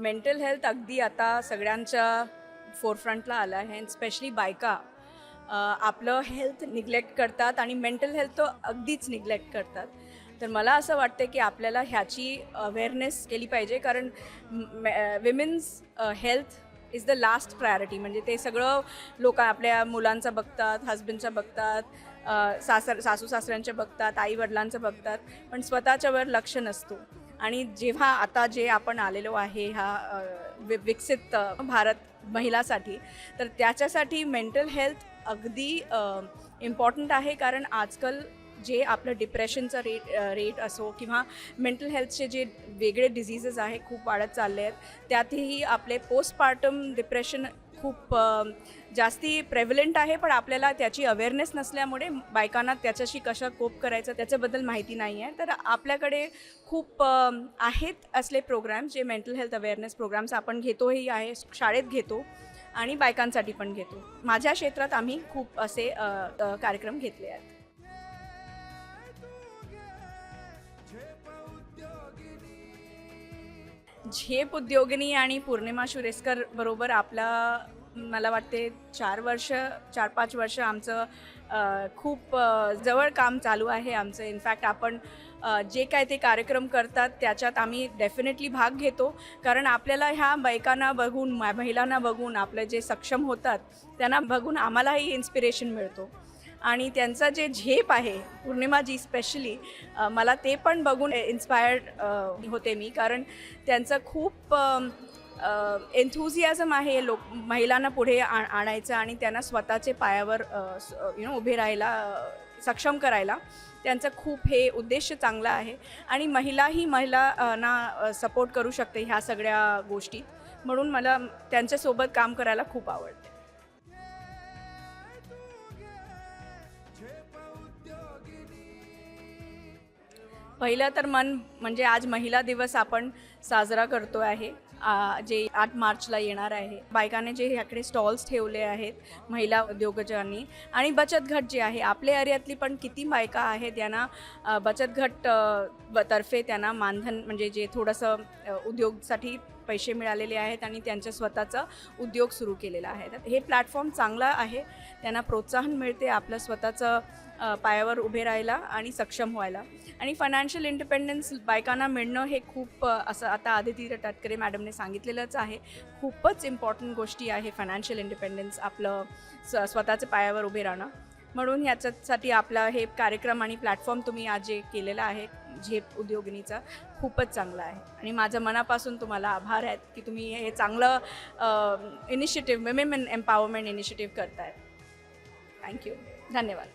Mental health अगदी आता सगळ्यांच्या फोरफ्रंटला आलं आहे स्पेशली बायका आपलं हेल्थ निग्लेक्ट करतात आणि मेंटल हेल्थ तो अगदीच निग्लेक्ट करतात. तर मला असं वाटतं की आपल्याला ह्याची अवेअरनेस केली पाहिजे कारण women's health is the last priority म्हणजे ते सगळं लोक आपल्या मुलांचं बघतात हजबंडचं बघतात सासर सासू सासऱ्यांचं बघतात आई वडिलांचं बघतात पण स्वतःच्यावर लक्ष नसतो. आणि जेव्हा आता जे आपण आलेलो आहे ह्या विकसित भारत महिलासाठी तर त्याच्यासाठी मेंटल हेल्थ अगदी इम्पॉर्टंट आहे. कारण आजकाल जे आपलं डिप्रेशनचा रेट रेट असो किंवा मेंटल हेल्थचे जे वेगळे डिझिजेस आहे खूप वाढत चालले आहेत त्यातही आपले पोस्टपार्टम डिप्रेशन खूप जास्ती प्रेव्हलंट आहे पण आपल्याला त्याची अवेअरनेस नसल्यामुळे बायकांना त्याच्याशी कशा कोप करायचं त्याच्याबद्दल माहिती नाही आहे तर आपल्याकडे खूप आहेत असले प्रोग्राम्स जे मेंटल हेल्थ अवेअरनेस प्रोग्राम्स आपण घेतोही आहे शाळेत घेतो आणि बायकांसाठी पण घेतो. माझ्या क्षेत्रात आम्ही खूप असे कार्यक्रम घेतले आहेत. झेप उद्योगिनी आणि पौर्णिमा शुरेस्कर बरोबर आपला मला वाटते चार वर्ष चार पाच वर्ष आमचं खूप जवळ काम चालू आहे आमचं. इनफॅक्ट आपण जे काय ते कार्यक्रम करतात त्याच्यात आम्ही डेफिनेटली भाग घेतो. कारण आपल्याला ह्या बायकांना बघून महिलांना बघून आपले जे सक्षम होतात त्यांना बघून आम्हालाही इन्स्पिरेशन मिळतो. आणि त्यांचा जे झेप आहे पौर्णिमाजी स्पेशली मला ते पण बघून इन्स्पायर्ड होते मी. कारण त्यांचं खूप एन्थुझियाझम आहे लोक महिलांना पुढे आणायचं आणि त्यांना स्वतःचे पायावर यु नो उभे राहायला सक्षम करायला त्यांचं खूप हे उद्देश चांगला आहे. आणि महिलाही महिलांना सपोर्ट करू शकते ह्या सगळ्या गोष्टीत. म्हणून मला त्यांच्यासोबत काम करायला खूप आवडते. पहिलं तर मन म्हणजे आज महिला दिवस आपण साजरा करतो आहे. जे आठ मार्चला येणार आहे. बायकाने जे ह्याकडे स्टॉल्स ठेवले आहेत महिला उद्योगजांनी आणि बचत गट जे आहे आपल्या एरियातली पण किती बायका आहेत यांना बचत गट ब- तर्फे त्यांना मानधन म्हणजे जे थोडंसं उद्योगसाठी पैसे मिळालेले आहेत आणि त्यांचं स्वतःचा उद्योग सुरू केलेला आहे. हे प्लॅटफॉर्म चांगला आहे. त्यांना प्रोत्साहन मिळते आपलं स्वतःचं पायावर उभे राहायला आणि सक्षम व्हायला. आणि फायनान्शियल इंडिपेंडन्स बायकांना मिळणं हे खूप असं आता आदिती तटकरे मॅडमने सांगितलेलंच आहे. खूपच इम्पॉर्टंट गोष्टी आहे फायनान्शियल इंडिपेंडन्स आपलं स स्वतःच्या पायावर उभे राहणं. म्हणून ह्याच्यासाठी आपला हे कार्यक्रम आणि प्लॅटफॉर्म तुम्ही आज जे केलेला आहे झेप उद्योगिनीचा खूपच चांगला आहे. आणि माझं मनापासून तुम्हाला आभार आहेत की तुम्ही हे चांगलं इनिशिएटिव्ह विमेन एम्पॉवरमेंट इनिशिएटिव्ह करतायत थँक्यू धन्यवाद.